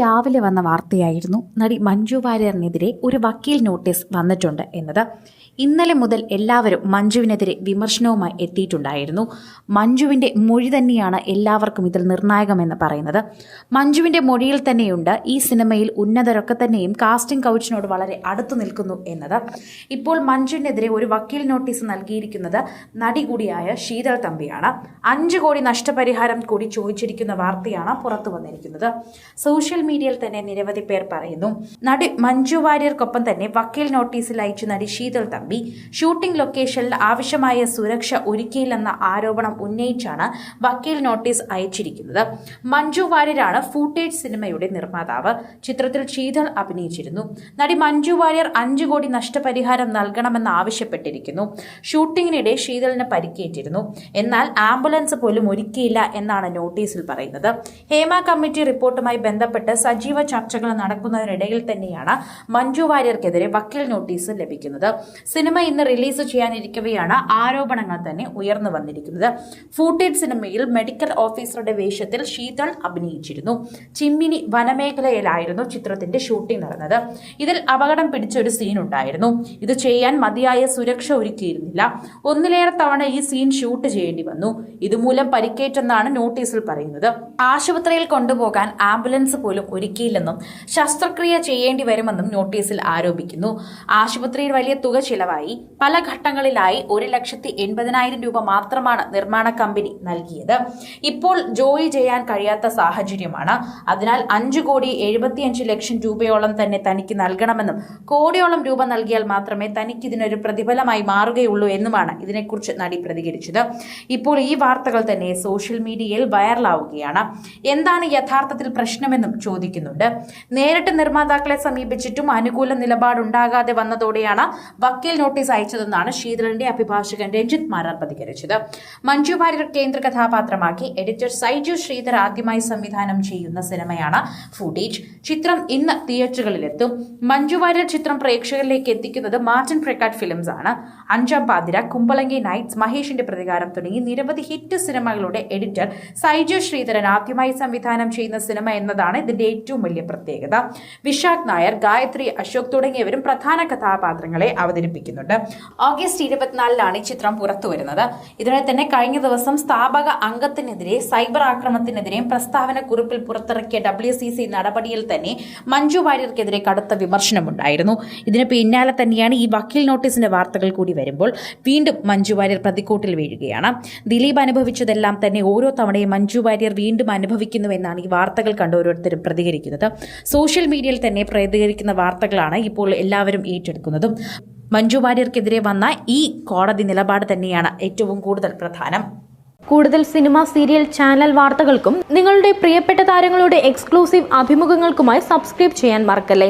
രാവിലെ വന്ന വാർത്തയായിരുന്നു നടി മഞ്ജു വാര്യറിനെതിരെ ഒരു വക്കീൽ നോട്ടീസ് വന്നിട്ടുണ്ട് എന്നത്. ഇന്നലെ മുതൽ എല്ലാവരും മഞ്ജുവിനെതിരെ വിമർശനവുമായി എത്തിയിട്ടുണ്ടായിരുന്നു. മഞ്ജുവിന്റെ മൊഴി തന്നെയാണ് എല്ലാവർക്കും ഇതിൽ നിർണായകമെന്ന് പറയുന്നത്. മഞ്ജുവിന്റെ മൊഴിയിൽ തന്നെയുണ്ട് ഈ സിനിമയിൽ ഉന്നതരൊക്കെ തന്നെയും കാസ്റ്റിംഗ് കൗച്ചിനോട് വളരെ അടുത്തു നിൽക്കുന്നു എന്നത്. ഇപ്പോൾ മഞ്ജുവിനെതിരെ ഒരു വക്കീൽ നോട്ടീസ് നൽകിയിരിക്കുന്നത് നടി കൂടിയായ ശീതൾ തമ്പിയാണ്. അഞ്ച് കോടി നഷ്ടപരിഹാരം കൂടി ചോദിച്ചിരിക്കുന്ന വാർത്തയാണ് പുറത്തു വന്നിരിക്കുന്നത്. സോഷ്യൽ മീഡിയയിൽ തന്നെ നിരവധി പേർ പറയുന്നു. നടി മഞ്ജു വാര്യർക്കൊപ്പം തന്നെ വക്കീൽ നോട്ടീസിൽ അയച്ചു നടി ശീതൾ തമ്പി. ഷൂട്ടിംഗ് ലൊക്കേഷനിൽ ആവശ്യമായ സുരക്ഷ ഒരുക്കിയില്ലെന്ന ആരോപണം ഉന്നയിച്ചാണ് വക്കീൽ നോട്ടീസ് അയച്ചിരിക്കുന്നത്. മഞ്ജു വാര്യരാണ് ഫൂട്ടേജ് സിനിമയുടെ നിർമ്മാതാവ്. ചിത്രത്തിൽ ശീതൾ അഭിനയിച്ചിരുന്നു. നടി മഞ്ജു വാര്യർ അഞ്ചു കോടി നഷ്ടപരിഹാരം നൽകണമെന്ന് ആവശ്യപ്പെട്ടിരിക്കുന്നു. ഷൂട്ടിങ്ങിനിടെ ശീതളിന് പരിക്കേറ്റിരുന്നു. എന്നാൽ ആംബുലൻസ് പോലും ഒരുക്കിയില്ല എന്നാണ് നോട്ടീസിൽ പറയുന്നത്. ഹേമ കമ്മിറ്റി റിപ്പോർട്ടുമായി ബന്ധപ്പെട്ട് സജീവ ചർച്ചകൾ നടക്കുന്നതിനിടയിൽ തന്നെയാണ് മഞ്ജു വാര്യർക്കെതിരെ വക്കീൽ നോട്ടീസ് ലഭിക്കുന്നത്. സിനിമ ഇന്ന് റിലീസ് ചെയ്യാനിരിക്കവെയാണ് ആരോപണങ്ങൾ തന്നെ ഉയർന്നു വന്നിരിക്കുന്നത്. ഫൂട്ടേജ് സിനിമയിൽ മെഡിക്കൽ ഓഫീസറുടെ വേഷത്തിൽ ശീതൾ അഭിനയിച്ചിരുന്നു. ചിമ്മിനി വനമേഖലയിലായിരുന്നു ചിത്രത്തിന്റെ ഷൂട്ടിംഗ് നടന്നത്. ഇതിൽ അപകടം പിടിച്ച ഒരു സീൻ ഉണ്ടായിരുന്നു ഇത് ചെയ്യാൻ മതിയായ സുരക്ഷ ഒരുക്കിയിരുന്നില്ല. ഒന്നിലേറെ തവണ ഈ സീൻ ഷൂട്ട് ചെയ്യേണ്ടി വന്നു. ഇതുമൂലം പരിക്കേറ്റെന്നാണ് നോട്ടീസിൽ പറയുന്നത്. ആശുപത്രിയിൽ കൊണ്ടുപോകാൻ ആംബുലൻസ് പോലും ഒരുക്കിയില്ലെന്നും ശസ്ത്രക്രിയ ചെയ്യേണ്ടി വരുമെന്നും നോട്ടീസിൽ ആരോപിക്കുന്നു. ആശുപത്രിയിൽ വലിയ തുക ചിലവായി. പല ഘട്ടങ്ങളിലായി ഒരു ലക്ഷത്തി എൺപതിനായിരം രൂപ മാത്രമാണ് നിർമ്മാണ കമ്പനി നൽകിയത്. ഇപ്പോൾ ജോലി ചെയ്യാൻ കഴിയാത്ത സാഹചര്യമാണ്. അതിനാൽ അഞ്ചു കോടി എഴുപത്തിയഞ്ച് ലക്ഷം രൂപയോളം തന്നെ തനിക്ക് നൽകണമെന്നും കോടിയോളം രൂപ നൽകിയാൽ മാത്രമേ തനിക്ക് ഇതിനൊരു പ്രതിഫലമായി മാറുകയുള്ളൂ എന്നുമാണ് ഇതിനെക്കുറിച്ച് നടി പ്രതികരിച്ചത്. ഇപ്പോൾ ഈ വാർത്തകൾ തന്നെ സോഷ്യൽ മീഡിയയിൽ വൈറലാവുകയാണ്. എന്താണ് യഥാർത്ഥത്തിൽ പ്രശ്നമെന്നും ചോദിക്കുന്നുണ്ട്. നേരിട്ട് നിർമ്മാതാക്കളെ സമീപിച്ചിട്ടും അനുകൂല നിലപാടുണ്ടാകാതെ വന്നതോടെയാണ് വക്കീൽ നോട്ടീസ് അയച്ചതെന്നാണ് ശീതളിന്റെ അഭിഭാഷകൻ രഞ്ജിത്ത് മാരാർ പ്രതികരിച്ചത്. മഞ്ജു വാര്യർ കേന്ദ്ര കഥാപാത്രമാക്കി എഡിറ്റർ സൈജു ശ്രീധർ ആദ്യമായി സംവിധാനം ചെയ്യുന്ന സിനിമയാണ് ഫുട്ടേജ്. ചിത്രം ഇന്ന് തിയേറ്ററുകളിലെത്തും. മഞ്ജു വാര്യർ ചിത്രം പ്രേക്ഷകരിലേക്ക് എത്തിക്കുന്നത് മാർട്ടിൻ പ്രക്കാട്ട് ഫിലിംസ് ആണ്. അഞ്ചാം പാതിര കുമ്പളങ്ങി നൈറ്റ്സ് മഹേഷിന്റെ പ്രതികാരം തുടങ്ങി നിരവധി ഹിറ്റ് സിനിമകളുടെ എഡിറ്റർ സൈജു ശ്രീധരൻ ആദ്യമായി സംവിധാനം ചെയ്യുന്ന സിനിമ എന്നതാണ് ഇതിന്റെ ഏറ്റവും വലിയ പ്രത്യേകത. വിശാഖ് നായർ ഗായത്രി അശോക് തുടങ്ങിയവരും പ്രധാന കഥാപാത്രങ്ങളെ അവതരിപ്പിക്കുന്നുണ്ട്. ഓഗസ്റ്റ് ഇരുപത്തിനാലിലാണ് ഈ ചിത്രം പുറത്തു വരുന്നത്. ഇതിനെ തന്നെ കഴിഞ്ഞ ദിവസം സ്ഥാപക അംഗത്തിനെതിരെ സൈബർ ആക്രമണത്തിനെതിരെയും പ്രസ്താവന കുറിപ്പിൽ പുറത്തിറക്കിയ ഡബ്ല്യു സി സി നടപടിയിൽ തന്നെ മഞ്ജു വാര്യർക്കെതിരെ കടുത്ത വിമർശനമുണ്ടായിരുന്നു. ഇതിന് പിന്നാലെ തന്നെയാണ് ഈ വക്കീൽ നോട്ടീസിന്റെ വാർത്തകൾ കൂടി വരുമ്പോൾ വീണ്ടും മഞ്ജു വാര്യർ പ്രതിക്കൂട്ടിൽ വീഴുകയാണ്. ദിലീപ് അനുഭവിച്ചതെല്ലാം തന്നെ ഓരോ തവണയും മഞ്ജു വാര്യർ വീണ്ടും അനുഭവിക്കുന്നുവെന്നാണ് ഈ വാർത്തകൾ കണ്ട് ഓരോരുത്തരും പ്രതികരിക്കുന്നത്. സോഷ്യൽ മീഡിയയിൽ തന്നെ പ്രതികരിക്കുന്ന വാർത്തകളാണ് ഇപ്പോൾ എല്ലാവരും ഏറ്റെടുക്കുന്നതും. മഞ്ജു വാര്യർക്കെതിരെ വന്ന ഈ കോടതി നിലപാട് തന്നെയാണ് ഏറ്റവും കൂടുതൽ പ്രധാനം. കൂടുതൽ സിനിമ സീരിയൽ ചാനൽ വാർത്തകൾക്കും നിങ്ങളുടെ പ്രിയപ്പെട്ട താരങ്ങളുടെ എക്സ്ക്ലൂസീവ് അഭിമുഖങ്ങൾക്കുമായി സബ്സ്ക്രൈബ് ചെയ്യാൻ മറക്കല്ലേ?